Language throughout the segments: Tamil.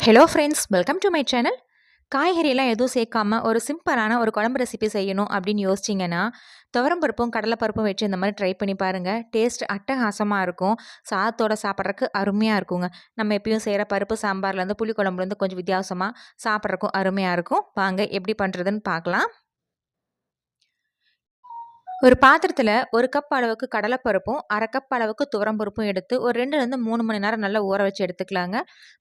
Hello friends welcome to my channel காய்கறியெல்லாம் எதுவும் சேர்க்காம ஒரு சிம்பிளான ஒரு குழம்பு ரெசிபி செய்யணும் அப்படின்னு யோசிச்சிங்கன்னா துவரம்பருப்பும் கடலைப்பருப்பும் வச்சு இந்த மாதிரி ட்ரை பண்ணி பாருங்கள் டேஸ்ட் அட்டகாசமாக இருக்கும். சாதத்தோட சாப்பிட்றதுக்கு அருமையாக இருக்குங்க. நம்ம எப்பயும் செய்கிற பருப்பு சாம்பார்லேருந்து புளிக்குழம்புலேருந்து கொஞ்சம் வித்தியாசமாக சாப்பிட்றதுக்கும் அருமையாக இருக்கும். வாங்க எப்படி பண்ணுறதுன்னு பார்க்கலாம். ஒரு பாத்திரத்தில் ஒரு கப் அளவுக்கு கடலைப்பருப்பும் அரை கப் அளவுக்கு துவரம்பருப்பும் எடுத்து ஒரு ரெண்டுலேருந்து மூணு மணி நேரம் நல்லா ஊற வச்சு எடுத்துக்கலாங்க.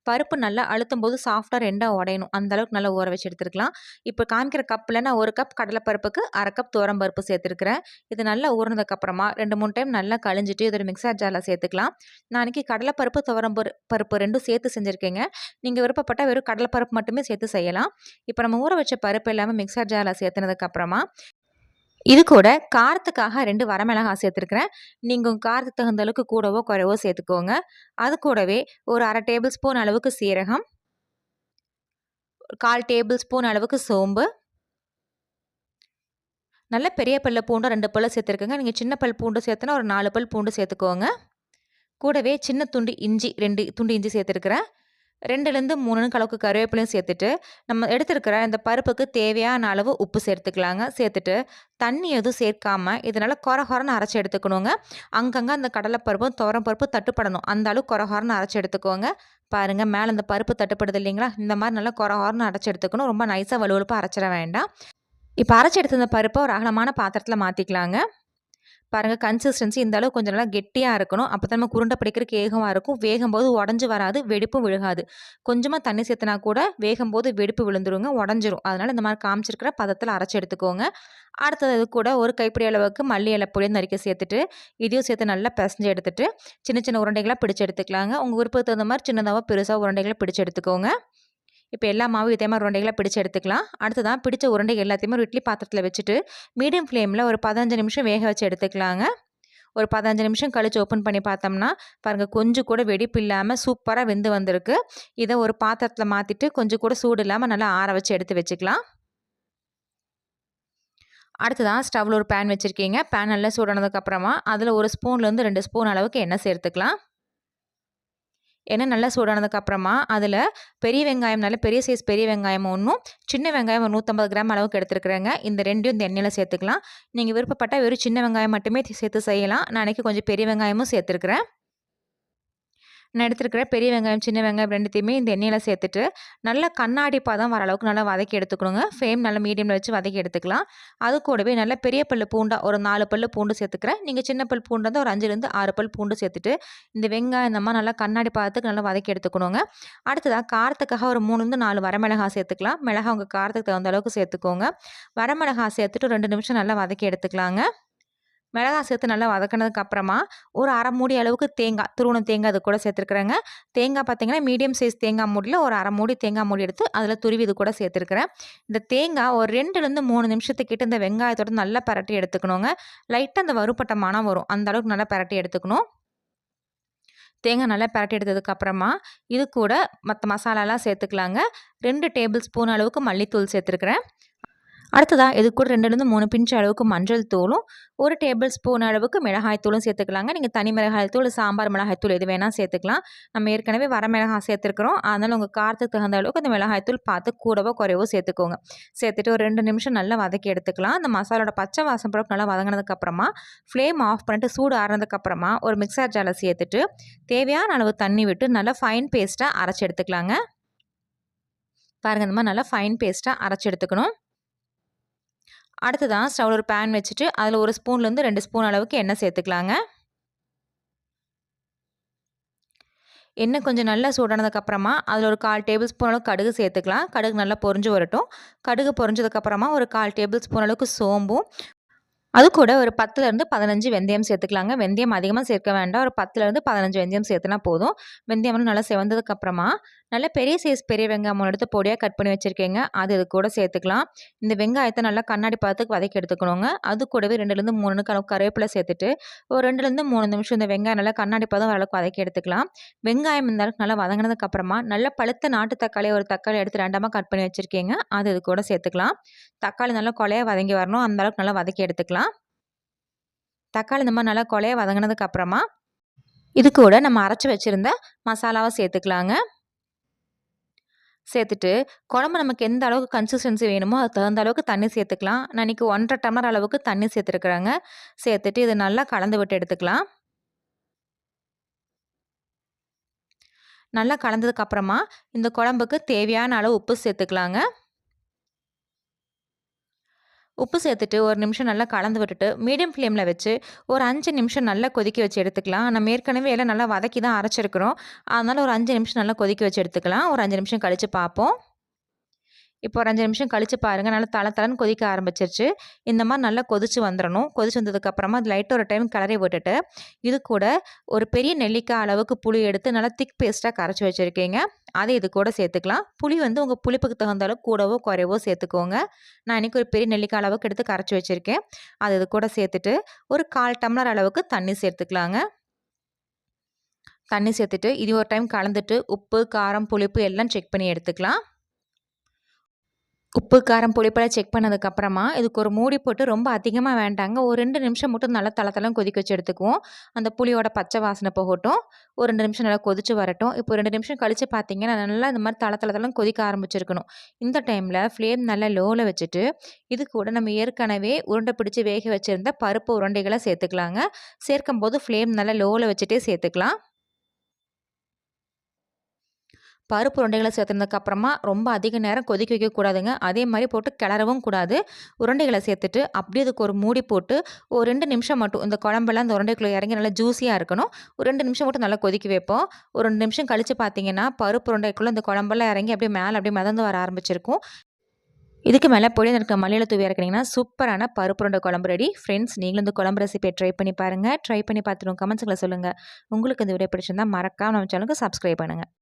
பருப்பு நல்லா அழுத்தும் போது சாஃப்டாக ரெண்டாக உடையணும். அந்த அளவுக்கு நல்லா ஊற வச்சு எடுத்துக்கலாம் இப்போ காமிக்கிற கப்பில் நான் ஒரு கப் கடலைப்பருப்புக்கு அரை கப் துவரம்பருப்பு சேர்த்துருக்கிறேன். இது நல்லா ஊறினதுக்கப்புறமா ரெண்டு மூணு டைம் நல்லா கழிஞ்சிட்டு இதோட மிக்சர் ஜாரில் சேர்த்துக்கலாம். நாளைக்கு கடலைப்பருப்பு துவரம்பரு பருப்பு ரெண்டும் சேர்த்து செஞ்சுருக்கேங்க. நீங்கள் விருப்பப்பட்டால் வெறும் கடலைப்பருப்பு மட்டுமே சேர்த்து செய்யலாம். இப்போ நம்ம ஊற வச்ச பருப்பு எல்லாமே மிக்சர் ஜாரில் சேர்த்துனதுக்கப்புறமா இது கூட காரத்துக்காக ரெண்டு வரமிளகாய் சேர்த்துருக்குறேன். நீங்கள் உங்கள் காரத்துக்கு தகுந்த அளவுக்கு கூடவோ குறைவோ சேர்த்துக்கோங்க. அது கூடவே ஒரு அரை டேபிள் ஸ்பூன் அளவுக்கு சீரகம் கால் டேபிள் ஸ்பூன் அளவுக்கு சோம்பு. நல்ல பெரிய பல்ல பூண்டும் ரெண்டு பல்லு சேர்த்துருக்குங்க. நீங்கள் சின்ன பல் பூண்டு சேர்த்துனா ஒரு நாலு பல் பூண்டு சேர்த்துக்கோங்க. கூடவே சின்ன துண்டு இஞ்சி ரெண்டு துண்டு இஞ்சி சேர்த்துருக்குறேன். ரெண்டுலேருந்து மூணு கலவுக்கு கருவேப்பிலையும் சேர்த்துட்டு நம்ம எடுத்துருக்கிற இந்த பருப்புக்கு தேவையான அளவு உப்பு சேர்த்துக்கலாங்க. சேர்த்துட்டு தண்ணி எதுவும் சேர்க்காமல் இதனால் குறகுறன்னு அரைச்சி எடுத்துக்கணுங்க. அங்கங்கே அந்த கடலைப்பருப்பும் துவரம் பருப்பு தட்டுப்படணும். அந்த அளவு குறகுறன்னு அரைச்சி எடுத்துக்கோங்க. பாருங்கள் மேலே இந்த பருப்பு தட்டுப்படுது இல்லைங்களா? இந்த மாதிரி நல்லா குறகுறன்னு அரைச்சி எடுத்துக்கணும். ரொம்ப நைஸாக வலுவலுப்பாக அரைச்சிட வேண்டாம். இப்போ அரைச்சி எடுத்த பருப்பை ஒரு அகலமான பாத்திரத்தில் மாற்றிக்கலாங்க பாருங்கள் கன்சிஸ்டன்சி இந்த அளவு கொஞ்சம் நல்லா கெட்டியாக இருக்கணும். அப்போ தான் நம்ம குருண்டை பிடிக்கிறதுக்கு ஏகமாக இருக்கும். வேகும் போது உடஞ்சி வராது வெடிப்பும் விழுகாது. கொஞ்சமாக தண்ணி சேர்த்துனா கூட வேகும் போது வெடிப்பு விழுந்துருங்க உடஞ்சிரும். அதனால் இந்த மாதிரி காமிச்சிருக்கிற பதத்தில் அரைச்சி எடுத்துக்கோங்க. அடுத்தது இது கூட ஒரு கைப்பிடி அளவுக்கு மல்லி இலை புளியும் நறுக்க சேர்த்துட்டு இதையும் சேர்த்து நல்லா பிசைஞ்சு எடுத்துட்டு சின்ன சின்ன உருண்டைகளாக பிடிச்சி எடுத்துக்கலாங்க. உங்கள் விருப்பத்துக்கு தகுந்த மாதிரி சின்னதாக பெருசாக உருண்டைகளை பிடிச்சி எடுத்துக்கோங்க. இப்போ எல்லா மாவும் இதே மாதிரி உருண்டைகளாக பிடிச்சி எடுத்துக்கலாம். அடுத்ததான் பிடிச்ச உருண்டைகள் எல்லாத்தையுமே ஒரு இட்லி பாத்திரத்தில் வச்சுட்டு மீடியம் ஃப்ளேமில் ஒரு பதினஞ்சு நிமிஷம் வேக வச்சு எடுத்துக்கலாங்க. ஒரு பதினஞ்சு நிமிஷம் கழித்து ஓப்பன் பண்ணி பார்த்தோம்னா பாருங்கள் கொஞ்சம் கூட வெடிப்பு இல்லாமல் சூப்பராக வெந்து வந்திருக்கு. இதை ஒரு பாத்திரத்தில் மாற்றிட்டு கொஞ்சம் கூட சூடு இல்லாமல் நல்லா ஆற வச்சு எடுத்து வச்சுக்கலாம். அடுத்ததான் ஸ்டவ்வில் ஒரு பேன் வச்சுருக்கீங்க. பேன் நல்லா சூடானதுக்கப்புறமா அதில் ஒரு ஸ்பூன்லேருந்து ரெண்டு ஸ்பூன் அளவுக்கு எண்ணெய் சேர்த்துக்கலாம். எண்ணெய் நல்லா சூடானதுக்கப்புறமா அதில் பெரிய வெங்காயம் நல்ல பெரிய சைஸ் பெரிய வெங்காயம் ஒன்றும் சின்ன வெங்காயம் ஒரு நூற்றம்பது கிராம் அளவுக்கு எடுத்துருக்குறேங்க. இந்த ரெண்டையும் இந்த எண்ணெயில் சேர்த்துக்கலாம். நீங்கள் விருப்பப்பட்டால் வெறும் சின்ன வெங்காயம் மட்டுமே சேர்த்து செய்யலாம். நான் அன்றைக்கி கொஞ்சம் பெரிய வெங்காயமும் சேர்த்துருக்குறேன். நான் எடுத்துருக்கிற பெரிய வெங்காயம் சின்ன வெங்காயம் ரெண்டுத்தையுமே இந்த எண்ணெயில் சேர்த்துட்டு நல்லா கண்ணாடி பாதம் வர அளவுக்கு நல்லா வதக்கி எடுத்துக்கணுங்க. ஃப்ளேம் நல்லா மீடியமில் வச்சு வதக்கி எடுத்துக்கலாம். அது கூடவே நல்ல பெரிய பல் பூண்டா ஒரு நாலு பல் பூண்டு சேர்த்துக்கிறேன். நீங்கள் சின்ன பல் பூண்டு வந்து ஒரு அஞ்சுலேருந்து ஆறு பல் பூண்டு சேர்த்துட்டு இந்த வெங்காயம் இந்த மாதிரி நல்லா கண்ணாடி பாதத்துக்கு நல்லா வதக்கி எடுத்துக்கணுங்க. அடுத்ததாக காரத்துக்காக ஒரு மூணுலேருந்து நாலு வரமிளகாய் சேர்த்துக்கலாம். மிளகா உங்கள் காரத்துக்கு தகுந்த அளவுக்கு சேர்த்துக்கோங்க. வரமிளகாய் சேர்த்துட்டு ரெண்டு நிமிஷம் நல்லா வதக்கி எடுத்துக்கலாங்க. மிளகா சேர்த்து நல்லா வதக்கினதுக்கு அப்புறமா ஒரு அரை மூடி அளவுக்கு தேங்காய் துருவண தேங்காய் அது கூட சேர்த்துருக்குறேங்க. தேங்காய் பார்த்தீங்கன்னா மீடியம் சைஸ் தேங்காய் மூடியில் ஒரு அரை மூடி தேங்காய் மூடி எடுத்து அதில் துருவி இது கூட சேர்த்துருக்குறேன். இந்த தேங்காய் ஒரு ரெண்டுலேருந்து மூணு நிமிஷத்துக்கிட்ட இந்த வெங்காயத்தோட நல்லா பரட்டி எடுத்துக்கணுங்க. லைட்டாக அந்த வறுப்பட்ட மனம் வரும். அந்த அளவுக்கு நல்லா பரட்டி எடுத்துக்கணும். தேங்காய் நல்லா பரட்டி எடுத்ததுக்கப்புறமா இது கூட மற்ற மசாலாலாம் சேர்த்துக்கலாங்க. ரெண்டு டேபிள் ஸ்பூன் அளவுக்கு மல்லித்தூள் சேர்த்துருக்குறேன். அடுத்ததாக இது கூட ரெண்டுலேருந்து மூணு பிஞ்சு அளவுக்கு மஞ்சள் தூளும் ஒரு டேபிள் ஸ்பூன் அளவுக்கு மிளகாய் தூளும் சேர்த்துக்கலாங்க. நீங்கள் தனி மிளகாய் தூள் சாம்பார் மிளகாய் தூள் எது வேணால் சேர்த்துக்கலாம். நம்ம ஏற்கனவே வர மிளகாய் சேர்த்துருக்குறோம். அதனால் உங்கள் காரத்துக்கு தகுந்த அளவுக்கு அந்த மிளகாய் தூள் பார்த்து கூடவோ குறைவோ சேர்த்துக்கோங்க. சேர்த்துட்டு ஒரு ரெண்டு நிமிஷம் நல்லா வதக்கி எடுத்துக்கலாம். அந்த மசாலோட பச்சை வாசம் பிறகு நல்லா வதங்கினதுக்கப்புறமா ஃப்ளேம் ஆஃப் பண்ணிட்டு சூடு ஆறுனதுக்கப்புறமா ஒரு மிக்சர் ஜாலில் சேர்த்துட்டு தேவையான அளவு தண்ணி விட்டு நல்லா ஃபைன் பேஸ்ட்டாக அரைச்சி எடுத்துக்கலாங்க. பாருங்கள் இந்த மாதிரி நல்லா ஃபைன் பேஸ்ட்டாக அரைச்சி எடுத்துக்கணும். அடுத்ததான் ஸ்டவ்வில் ஒரு பேன் வச்சுட்டு அதில் ஒரு ஸ்பூன்லேருந்து ரெண்டு ஸ்பூன் அளவுக்கு எண்ணெய் சேர்த்துக்கலாங்க. எண்ணெய் கொஞ்சம் நல்லா சூடானதுக்கப்புறமா அதில் ஒரு கால் டேபிள் ஸ்பூன் அளவுக்கு கடுகு சேர்த்துக்கலாம். கடுகு நல்லா பொறிஞ்சு வரட்டும். கடுகு பொறிஞ்சதுக்கப்புறமா ஒரு கால் டேபிள் ஸ்பூன் அளவுக்கு சோம்பும் அது கூட ஒரு பத்துலேருந்து பதினஞ்சு வெந்தயம் சேர்த்துக்கலாங்க. வெந்தயம் அதிகமாக சேர்க்க வேண்டாம். ஒரு பத்துலேருந்து பதினஞ்சு வெந்தயம் சேர்த்துனா போதும். வெந்தயம் நல்லா செவந்ததுக்கப்புறமா நல்லா பெரிய சைஸ் பெரிய வெங்காயம் எடுத்து பொடியாக கட் பண்ணி வச்சுருக்கேங்க. அது இது கூட சேர்த்துக்கலாம். இந்த வெங்காயத்தை நல்லா கண்ணாடி பார்த்துக்கு வதக்கி எடுத்துக்கணுங்க. அது கூடவே ரெண்டுலேருந்து மூணு கணக்கு கருவேப்பிலை சேர்த்துட்டு ஒரு ரெண்டுலேருந்து மூணு நிமிஷம் இந்த வெங்காயம் நல்லா கண்ணாடி பதம் ஓரளவுக்கு வதக்கி எடுத்துக்கலாம். வெங்காயம் இந்த அளவுக்கு நல்லா வதங்கினதுக்கப்புறமா நல்லா பழுத்த நாட்டு தக்காளி ஒரு தக்காளி எடுத்து ரெண்டாமல் கட் பண்ணி வச்சுருக்கீங்க. அது இது கூட சேர்த்துக்கலாம். தக்காளி நல்லா கொலையாக வதங்கி வரணும். அந்த அளவுக்கு நல்லா வதக்கி எடுத்துக்கலாம். தக்காளி இந்த மாதிரி நல்லா கொலைய வதங்கினதுக்கு அப்புறமா இது கூட நம்ம அரைச்சி வச்சுருந்த மசாலாவை சேர்த்துக்கலாங்க. சேர்த்துட்டு குழம்பு நமக்கு எந்த அளவுக்கு கன்சிஸ்டன்சி வேணுமோ அதுக்கு தகுந்த அளவுக்கு தண்ணி சேர்த்துக்கலாம். நான் இன்றைக்கி ஒன்றரை டம்ளர் அளவுக்கு தண்ணி சேர்த்துருக்குறேங்க. சேர்த்துட்டு இது நல்லா கலந்து விட்டு எடுத்துக்கலாம். நல்லா கலந்ததுக்கப்புறமா இந்த குழம்புக்கு தேவையான அளவு உப்பு சேர்த்துக்கலாங்க. உப்பு சேர்த்துட்டு ஒரு நிமிஷம் நல்லா கலந்து விட்டுட்டு மீடியம் ஃப்ளேமில் வச்சு ஒரு அஞ்சு நிமிஷம் நல்லா கொதிக்க வச்சு எடுத்துக்கலாம். நம்ம ஏற்கனவே எல்லாம் நல்லா வதக்கி தான் அரைச்சிருக்கிறோம். அதனால் ஒரு அஞ்சு நிமிஷம் நல்லா கொதிக்க வச்சு எடுத்துக்கலாம். ஒரு அஞ்சு நிமிஷம் கழித்து பார்ப்போம். இப்போ ஒரு அஞ்சு நிமிஷம் கழித்து பாருங்கள் நல்லா தலை தலைன்னு கொதிக்க ஆரம்பிச்சிருச்சு. இந்த மாதிரி நல்லா கொதிச்சு வந்துடணும். கொதிச்சு வந்ததுக்கப்புறமா அது லைட்டாக ஒரு டைம் கிளறி விட்டுட்டு இது கூட ஒரு பெரிய நெல்லிக்காய் அளவுக்கு புளி எடுத்து நல்லா திக் பேஸ்ட்டாக கரைச்சி வச்சுருக்கீங்க. அதை இது கூட சேர்த்துக்கலாம். புளி வந்து உங்கள் புளிப்புக்கு தகுந்த அளவு கூடவோ குறைவோ சேர்த்துக்கோங்க. நான் இன்றைக்கி ஒரு பெரிய நெல்லிக்காய் அளவுக்கு எடுத்து கரைச்சி வச்சுருக்கேன். அது இது கூட சேர்த்துட்டு ஒரு கால் டம்ளர் அளவுக்கு தண்ணி சேர்த்துக்கலாங்க. தண்ணி சேர்த்துட்டு இது ஒரு டைம் கலந்துட்டு உப்பு காரம் புளிப்பு எல்லாம் செக் பண்ணி எடுத்துக்கலாம். உப்பு காரம் புளிப்பெல்லாம் செக் பண்ணதுக்கப்புறமா இதுக்கு ஒரு மூடி போட்டு ரொம்ப அதிகமாக வேண்டாங்க. ஒரு ரெண்டு நிமிஷம் மட்டும் நல்லா தளத்தளம் கொதிக்க வச்சு எடுத்துக்குவோம். அந்த புளியோட பச்சை வாசனை போகட்டும். ஒரு ரெண்டு நிமிஷம் நல்லா கொதிச்சு வரட்டும். இப்போ ரெண்டு நிமிஷம் கழித்து பார்த்தீங்கன்னா நல்லா இந்த மாதிரி தளத்தளத்தெல்லாம் கொதிக்க ஆரம்பிச்சிருக்கணும். இந்த டைமில் ஃப்ளேம் நல்லா லோவில் வச்சுட்டு இது கூட நம்ம ஏற்கனவே உருண்டை பிடிச்சி வேக வச்சுருந்த பருப்பு உருண்டைகளை சேர்த்துக்கலாங்க. சேர்க்கும் போது ஃப்ளேம் நல்லா லோவில் வச்சுட்டே சேர்த்துக்கலாம். பருப்பு உருண்டைகளை சேர்த்துனதுக்கப்புறமா ரொம்ப அதிக நேரம் கொதிக்க வைக்கக்கூடாதுங்க அதே மாதிரி போட்டு கிளறவும் கூடாது. உருண்டைகளை சேர்த்துட்டு அப்படியே அதுக்கு ஒரு மூடி போட்டு ஒரு ரெண்டு நிமிஷம் மட்டும் இந்த குழம்பெல்லாம் இந்த உருண்டைக்குள்ளே இறங்கி நல்லா ஜூஸியாக இருக்கணும். ஒரு ரெண்டு நிமிஷம் மட்டும் நல்லா கொதிக்க வைப்போம். ஒரு ரெண்டு நிமிஷம் கழித்து பார்த்தீங்கன்னா பருப்பு உருண்டைக்குள்ளே இந்த குழம்பெல்லாம் இறங்கி அப்படியே மேலே அப்படியே மிதந்து வர ஆரம்பிச்சிருக்கும். இதுக்கு மேலே பொடி இருக்க மல்லியில் தூவி இறக்குனீங்கன்னா சூப்பரான பருப்பு ரெண்டு குழம்பு ரெடி ஃப்ரெண்ட்ஸ் நீங்களும் இந்த குழம்பு ரெசிபியை ட்ரை பண்ணி பாருங்கள் ட்ரை பண்ணி பார்த்துட்டு கமெண்ட்ஸுங்களை சொல்லுங்கள் உங்களுக்கு இந்த வீடியோ பிடிச்சிருந்தா மறக்காம நம்ம சேனலுக்கு சப்ஸ்கிரைப் பண்ணுங்கள்